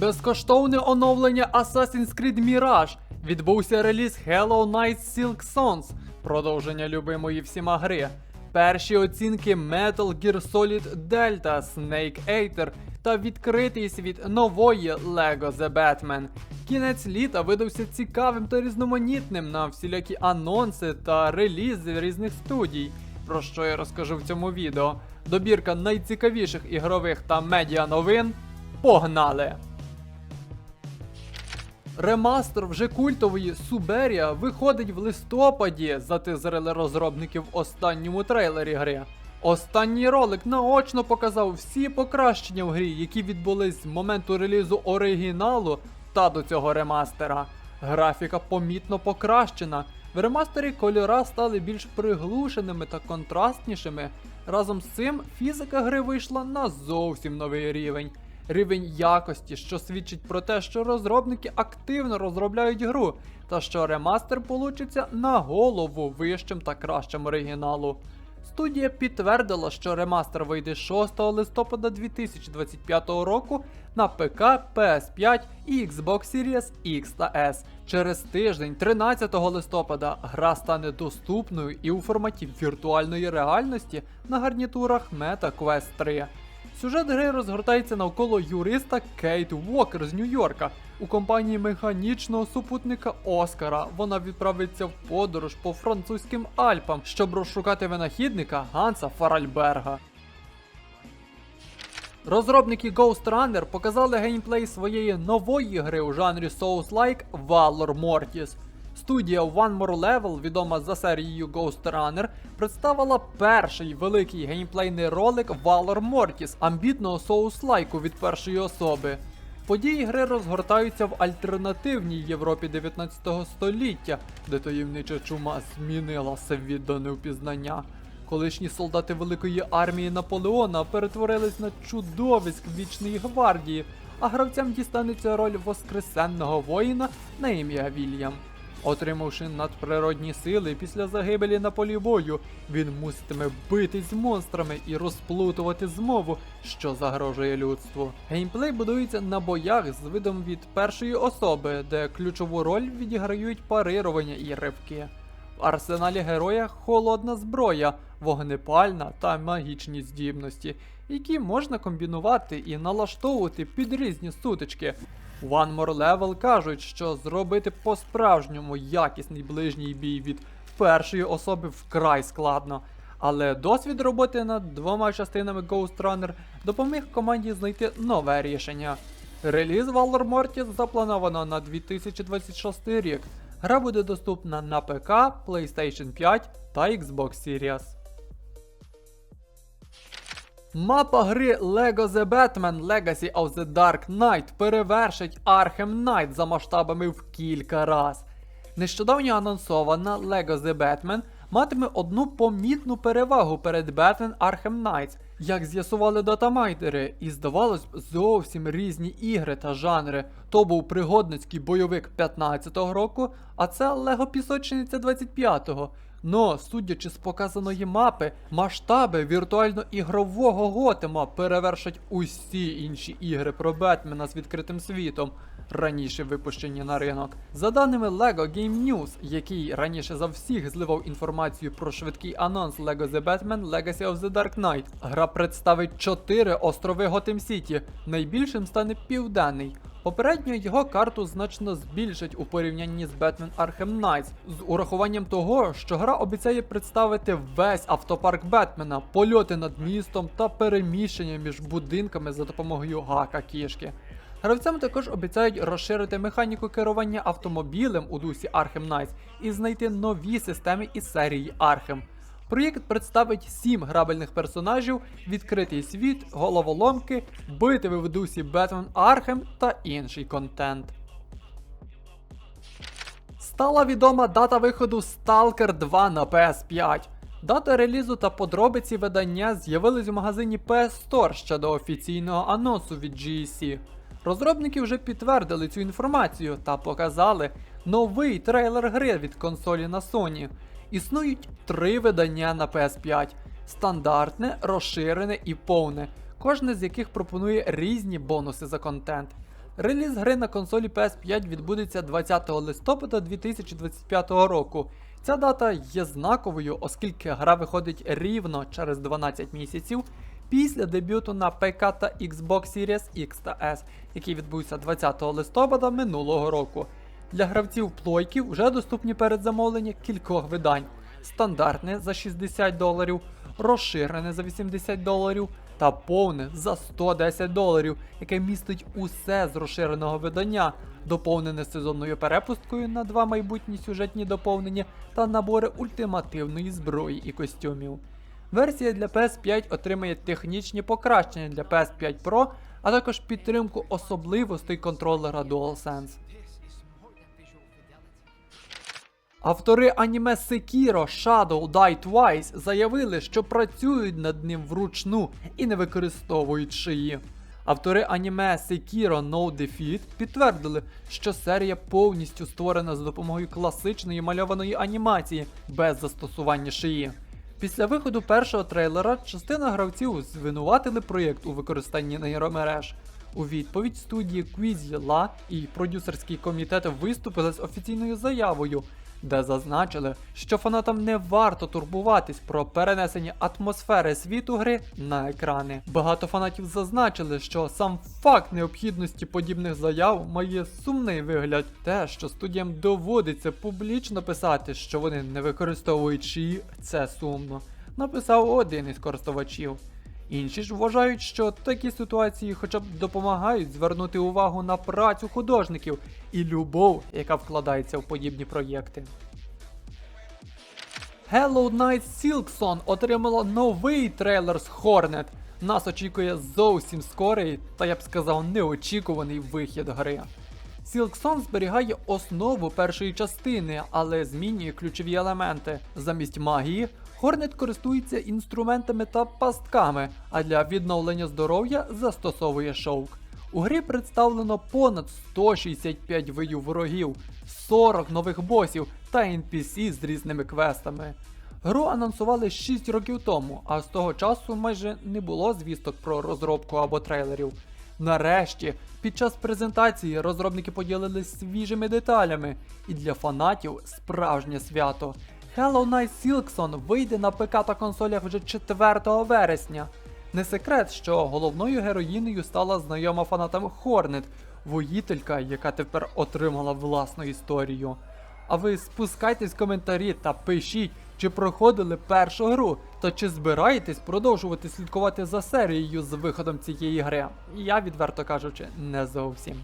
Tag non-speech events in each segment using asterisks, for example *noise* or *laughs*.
Безкоштовне оновлення Assassin's Creed Mirage. Відбувся реліз Hello Night Silk Sons, продовження любимої всіма гри. Перші оцінки Metal Gear Solid Delta, Snake Eater та відкритий світ нової Lego The Batman. Кінець літа видався цікавим та різноманітним на всілякі анонси та релізи різних студій, про що я розкажу в цьому відео. Добірка найцікавіших ігрових та медіа новин. Погнали! Ремастер вже культової Суберія виходить в листопаді, затизерили розробники в останньому трейлері гри. Останній ролик наочно показав всі покращення в грі, які відбулись з моменту релізу оригіналу та до цього ремастера. Графіка помітно покращена. В ремастері кольора стали більш приглушеними та контрастнішими. Разом з цим фізика гри вийшла на зовсім новий рівень. Рівень якості, що свідчить про те, що розробники активно розробляють гру, та що ремастер получиться на голову вищим та кращим оригіналу. Студія підтвердила, що ремастер вийде 6 листопада 2025 року на ПК, PS5 і Xbox Series X та S. Через тиждень, 13 листопада, гра стане доступною і у форматі віртуальної реальності на гарнітурах Meta Quest 3. Сюжет гри розгортається навколо юриста Кейт Уокер з Нью-Йорка. У компанії механічного супутника Оскара вона відправиться в подорож по французьким Альпам, щоб розшукати винахідника Ганса Фаральберга. Розробники Ghost Runner показали геймплей своєї нової гри у жанрі Souls-like Valor Mortis. Студія One More Level, відома за серією Ghost Runner, представила перший великий геймплейний ролик Valor Mortis, амбітного соус-лайку від першої особи. Події гри розгортаються в альтернативній Європі 19 століття, де таємнича чума змінила світ до невпізнання. Колишні солдати великої армії Наполеона перетворились на чудовиськ вічної гвардії, а гравцям дістанеться роль воскресенного воїна на ім'я Вільям. Отримавши надприродні сили після загибелі на полі бою, він муситиме битись з монстрами і розплутувати змову, що загрожує людству. Геймплей будується на боях з видом від першої особи, де ключову роль відіграють парирування і ривки. В арсеналі героя холодна зброя, вогнепальна та магічні здібності, які можна комбінувати і налаштовувати під різні сутички. One More Level кажуть, що зробити по-справжньому якісний ближній бій від першої особи вкрай складно. Але досвід роботи над двома частинами Ghost Runner допоміг команді знайти нове рішення. Реліз Valor Mortis заплановано на 2026 рік. Гра буде доступна на ПК, PlayStation 5 та Xbox Series. Мапа гри LEGO The Batman Legacy of the Dark Knight перевершить Arkham Knight за масштабами в кілька раз. Нещодавно анонсована LEGO The Batman матиме одну помітну перевагу перед Batman Arkham Knights, як з'ясували датамайдери, і здавалось б, зовсім різні ігри та жанри. То був пригодницький бойовик 15-го року, а це Лего Пісочниця 25-го. Но, судячи з показаної мапи, масштаби віртуально-ігрового Готема перевершать усі інші ігри про Бетмена з відкритим світом, раніше випущені на ринок. За даними LEGO Game News, який раніше за всіх зливав інформацію про швидкий анонс LEGO The Batman Legacy of the Dark Knight, гра представить 4 острови Готем Сіті. Найбільшим стане південний. Попередньо його карту значно збільшать у порівнянні з Batman Arkham Knights, з урахуванням того, що гра обіцяє представити весь автопарк Бетмена, польоти над містом та переміщення між будинками за допомогою гака кішки. Гравцям також обіцяють розширити механіку керування автомобілем у дусі Arkham Knights і знайти нові системи із серії Arkham. Проєкт представить сім грабельних персонажів, відкритий світ, головоломки, битви в дусі Batman Arkham та інший контент. Стала відома дата виходу Stalker 2 на PS5. Дата релізу та подробиці видання з'явились у магазині PS Store ще до офіційного анонсу від GEC. Розробники вже підтвердили цю інформацію та показали новий трейлер гри від консолі на Sony. Існують три видання на PS5: стандартне, розширене і повне, кожне з яких пропонує різні бонуси за контент. Реліз гри на консолі PS5 відбудеться 20 листопада 2025 року. Ця дата є знаковою, оскільки гра виходить рівно через 12 місяців після дебюту на ПК та Xbox Series X та S, який відбувся 20 листопада минулого року. Для гравців плойків вже доступні передзамовлення кількох видань: стандартне за 60 доларів, розширене за 80 доларів та повне за 110 доларів, яке містить усе з розширеного видання, доповнене сезонною перепусткою на два майбутні сюжетні доповнення та набори ультимативної зброї і костюмів. Версія для PS5 отримає технічні покращення для PS5 Pro, а також підтримку особливостей контролера DualSense. Автори аніме Sekiro Shadow Die Twice заявили, що працюють над ним вручну і не використовують шиї. Автори аніме Sekiro No Defeat підтвердили, що серія повністю створена за допомогою класичної мальованої анімації без застосування шиї. Після виходу першого трейлера частина гравців звинуватили проєкт у використанні нейромереж. У відповідь студії Quizly і продюсерський комітет виступили з офіційною заявою, де зазначили, що фанатам не варто турбуватись про перенесення атмосфери світу гри на екрани. Багато фанатів зазначили, що сам факт необхідності подібних заяв має сумний вигляд. Те, що студіям доводиться публічно писати, що вони не використовують шиї, це сумно. Написав один із користувачів. Інші ж вважають, що такі ситуації хоча б допомагають звернути увагу на працю художників і любов, яка вкладається в подібні проєкти. Hello Knight Silkson отримала новий трейлер з Hornet. Нас очікує зовсім скорий, та я б сказав, неочікуваний вихід гри. Silkson зберігає основу першої частини, але змінює ключові елементи. Замість магії Хорнет користується інструментами та пастками, а для відновлення здоров'я застосовує шовк. У грі представлено понад 165 видів ворогів, 40 нових босів та NPC з різними квестами. Гру анонсували 6 років тому, а з того часу майже не було звісток про розробку або трейлерів. Нарешті, під час презентації розробники поділились свіжими деталями, і для фанатів справжнє свято. Hello Knight Silkson вийде на ПК та консолях вже 4 вересня. Не секрет, що головною героїнею стала знайома фанатам Хорнет, воїтелька, яка тепер отримала власну історію. А ви спускайтесь в коментарі та пишіть, чи проходили першу гру, та чи збираєтесь продовжувати слідкувати за серією з виходом цієї гри. Я, відверто кажучи, не зовсім.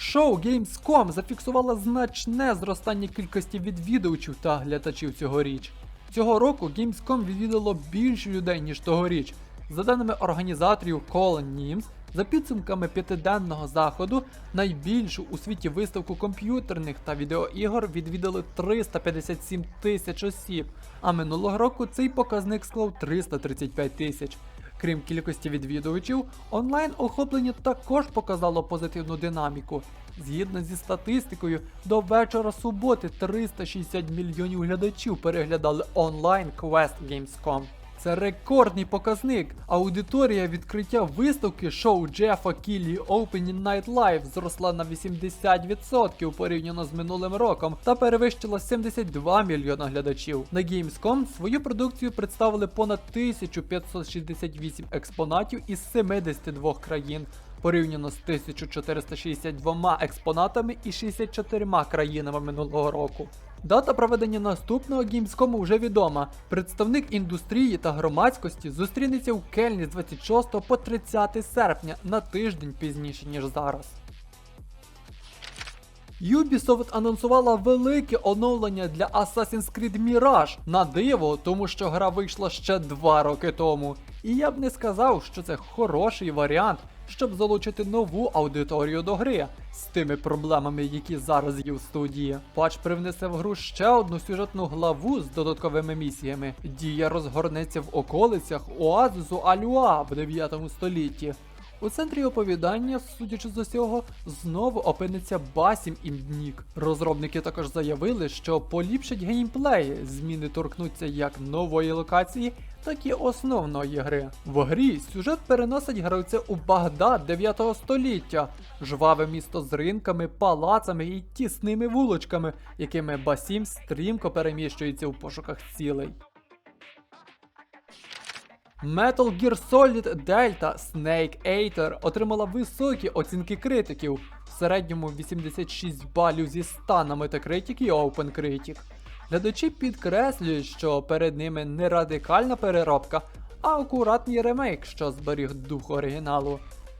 Шоу Gamescom зафіксувало значне зростання кількості відвідувачів та глядачів цьогоріч. Цього року Gamescom відвідало більше людей, ніж тогоріч. За даними організаторів Colin Nims, за підсумками п'ятиденного заходу, найбільшу у світі виставку комп'ютерних та відеоігор відвідали 357 тисяч осіб, а минулого року цей показник склав 335 тисяч. Крім кількості відвідувачів, онлайн охоплення також показало позитивну динаміку. Згідно зі статистикою, до вечора суботи 360 мільйонів глядачів переглядали онлайн квест Gamescom. Це рекордний показник. Аудиторія відкриття виставки шоу Джефа Кіллі Opening Night Live зросла на 80% порівняно з минулим роком та перевищила 72 мільйона глядачів. На Gamescom свою продукцію представили понад 1568 експонатів із 72 країн. Порівняно з 1462 експонатами і 64 країнами минулого року. Дата проведення наступного Gamescom вже відома. Представник індустрії та громадськості зустрінеться в Кельні з 26 по 30 серпня на тиждень пізніше, ніж зараз. Ubisoft анонсувала велике оновлення для Assassin's Creed Mirage на диво, тому що гра вийшла ще 2 роки тому. І я б не сказав, що це хороший варіант, щоб залучити нову аудиторію до гри з тими проблемами, які зараз є в студії. Патч привнесе в гру ще одну сюжетну главу з додатковими місіями. Дія розгорнеться в околицях оазису Алюа в 9 столітті. У центрі оповідання, судячи з усього, знову опиниться Басім Імднік. Розробники також заявили, що поліпшать геймплей, зміни торкнуться як нової локації, так і основної гри. В грі сюжет переносить гравця у Багдад 9 століття, жваве місто з ринками, палацами і тісними вулочками, якими Басім стрімко переміщується у пошуках цілей. Metal Gear Solid Delta Snake Eater отримала високі оцінки критиків, в середньому 86 балів зі 100 на Metacritic і OpenCritic. Глядачі підкреслюють, що перед ними не радикальна переробка, а акуратний ремейк, що зберіг дух оригіналу.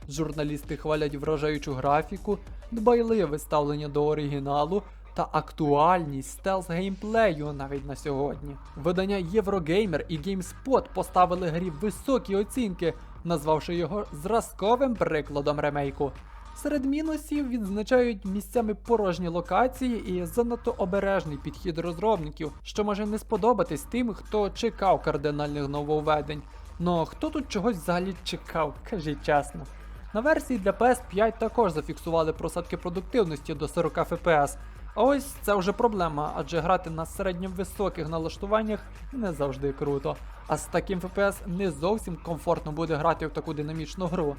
Журналісти хвалять вражаючу графіку, дбайливе ставлення до оригіналу та актуальність стелс геймплею навіть на сьогодні. Видання Eurogamer і GameSpot поставили грі високі оцінки, назвавши його зразковим прикладом ремейку. Серед мінусів відзначають місцями порожні локації і занадто обережний підхід розробників, що може не сподобатись тим, хто чекав кардинальних нововведень. Но хто тут чогось взагалі чекав, *laughs* кажіть чесно. На версії для PS5 також зафіксували просадки продуктивності до 40 FPS. А ось це вже проблема, адже грати на середньовисоких налаштуваннях не завжди круто. А з таким FPS не зовсім комфортно буде грати в таку динамічну гру.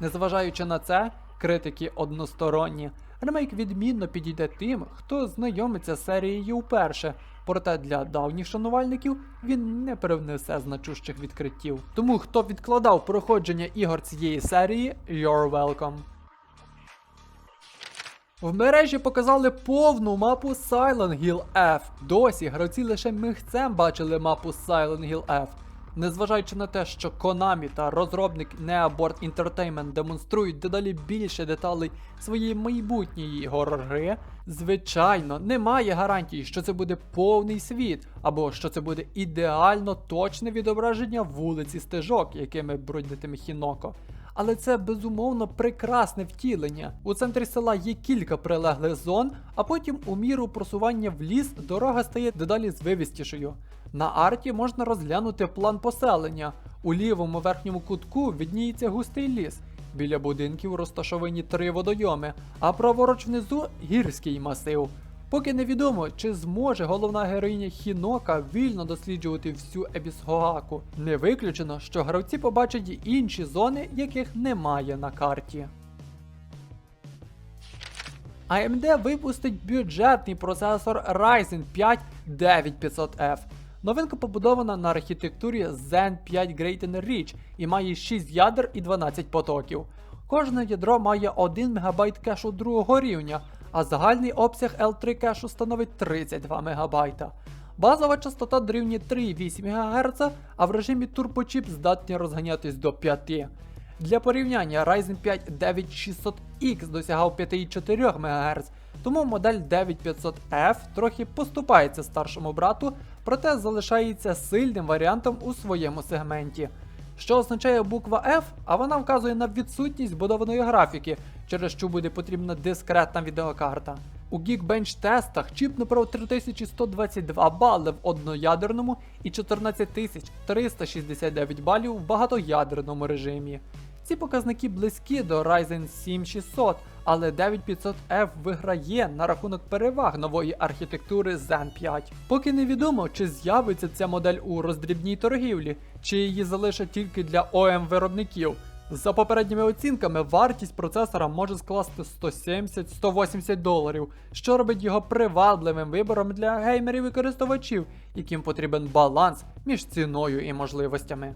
Незважаючи на це, критики односторонні. Ремейк відмінно підійде тим, хто знайомиться з серією вперше, проте для давніх шанувальників він не привнесе значущих відкриттів. Тому хто відкладав проходження ігор цієї серії, you're welcome. В мережі показали повну мапу Silent Hill F. Досі гравці лише мигцем бачили мапу Silent Hill F. Незважаючи на те, що Konami та розробник Neabort Entertainment демонструють дедалі більше деталей своєї майбутньої горор-гри, звичайно, немає гарантії, що це буде повний світ, або що це буде ідеально точне відображення вулиці стежок, якими бродитиме Хіноко. Але це безумовно прекрасне втілення. У центрі села є кілька прилеглих зон, а потім у міру просування в ліс дорога стає дедалі звивістішою. На арті можна розглянути план поселення. У лівому верхньому кутку відніється густий ліс. Біля будинків розташовані три водойоми, а праворуч внизу гірський масив. Поки невідомо, чи зможе головна героїня Хінока вільно досліджувати всю Ебісгоаку. Не виключено, що гравці побачать і інші зони, яких немає на карті. AMD випустить бюджетний процесор Ryzen 5 9500F. Новинка побудована на архітектурі Zen 5 Great Enrich і має 6 ядер і 12 потоків. Кожне ядро має 1 МБ кешу другого рівня, а загальний обсяг L3 кешу становить 32 МБ. Базова частота дорівнює 3,8 ГГц, а в режимі TurboChip здатні розганятись до 5. Для порівняння Ryzen 5 9600X досягав 5,4 МГц, тому модель 9500F трохи поступається старшому брату, проте залишається сильним варіантом у своєму сегменті. Що означає буква F, а вона вказує на відсутність будованої графіки, через що буде потрібна дискретна відеокарта. У Geekbench тестах чіп набрав 3122 бали в одноядерному і 14369 балів в багатоядерному режимі. Ці показники близькі до Ryzen 7600, але 9500F виграє на рахунок переваг нової архітектури Zen 5. Поки невідомо, чи з'явиться ця модель у роздрібній торгівлі, чи її залишать тільки для OEM виробників. За попередніми оцінками, вартість процесора може скласти 170-180 доларів, що робить його привабливим вибором для геймерів і користувачів, яким потрібен баланс між ціною і можливостями.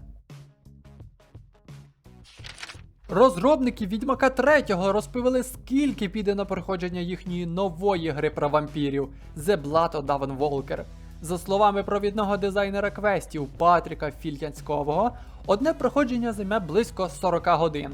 Розробники Відьмака 3 розповіли, скільки піде на проходження їхньої нової гри про вампірів The Blood of Dawn Walker. За словами провідного дизайнера квестів Патріка Фільянського, одне проходження займе близько 40 годин.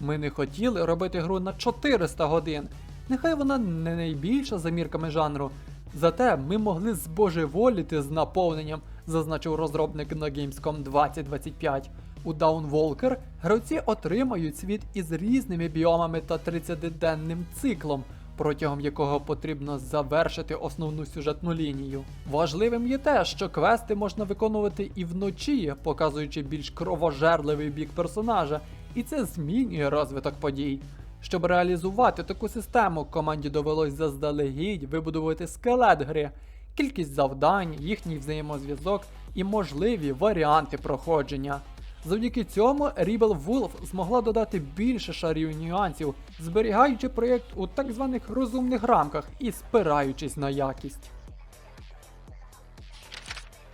Ми не хотіли робити гру на 400 годин. Нехай вона не найбільша за мірками жанру. Зате ми могли збожеволіти з наповненням, зазначив розробник на Gamescom 2025. У Dawn Walker гравці отримають світ із різними біомами та 30-денним циклом, протягом якого потрібно завершити основну сюжетну лінію. Важливим є те, що квести можна виконувати і вночі, показуючи більш кровожерливий бік персонажа, і це змінює розвиток подій. Щоб реалізувати таку систему, команді довелось заздалегідь вибудувати скелет гри, кількість завдань, їхній взаємозв'язок і можливі варіанти проходження. Завдяки цьому Rebel Wolf змогла додати більше шарів нюансів, зберігаючи проєкт у так званих розумних рамках і спираючись на якість.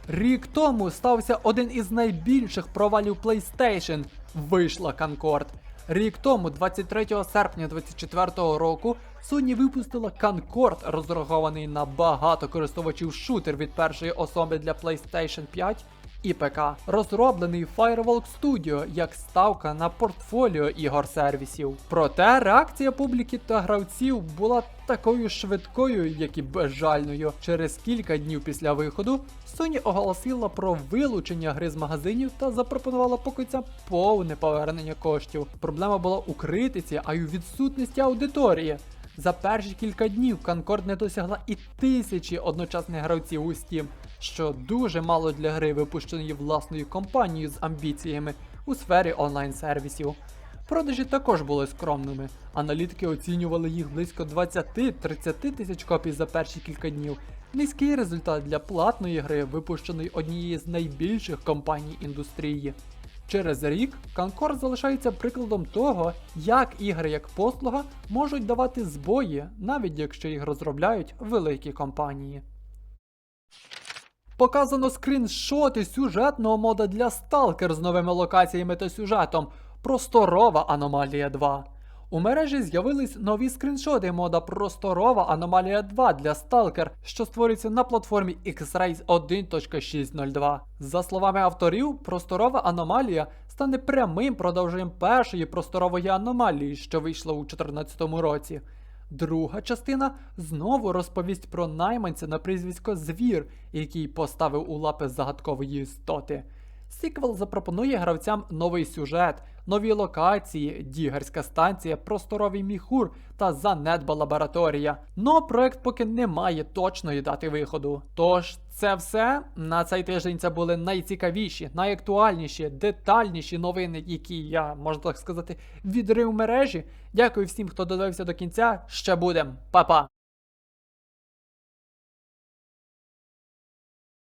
Рік тому стався один із найбільших провалів PlayStation. Вийшла Concord. Рік тому, 23 серпня 2024 року, Sony випустила Concord, розрахований на багато користувачів шутер від першої особи для PlayStation 5 і ПК, розроблений Firewalk Studio як ставка на портфоліо ігор сервісів. Проте реакція публіки та гравців була такою швидкою, як і безжальною. Через кілька днів після виходу Sony оголосила про вилучення гри з магазинів та запропонувала покупцям повне повернення коштів. Проблема була у критиці, а й у відсутності аудиторії. За перші кілька днів Concord не досягла і тисячі одночасних гравців у Steam, що дуже мало для гри, випущеної власною компанією з амбіціями у сфері онлайн-сервісів. Продажі також були скромними. Аналітики оцінювали їх близько 20-30 тисяч копій за перші кілька днів. Низький результат для платної гри, випущеної однією з найбільших компаній індустрії. Через рік Concord залишається прикладом того, як ігри як послуга можуть давати збої, навіть якщо їх розробляють великі компанії. Показано скріншоти сюжетного мода для Stalker з новими локаціями та сюжетом Просторова Аномалія 2. У мережі з'явились нові скріншоти мода Просторова Аномалія 2 для Stalker, що створюється на платформі X-Rays 1.602. За словами авторів, просторова аномалія стане прямим продовженням першої просторової аномалії, що вийшла у 2014 році. Друга частина знову розповість про найманця на прізвисько Звір, який поставив у лапи загадкової істоти. Сіквел запропонує гравцям новий сюжет, нові локації, дігерська станція, просторовий міхур та занедба лабораторія. Но проект поки не має точної дати виходу. Тож це все на цей тиждень це були найцікавіші, найактуальніші, детальніші новини, які я можна так сказати відрив мережі. Дякую всім, хто додивився до кінця. Ще будем, Па-па!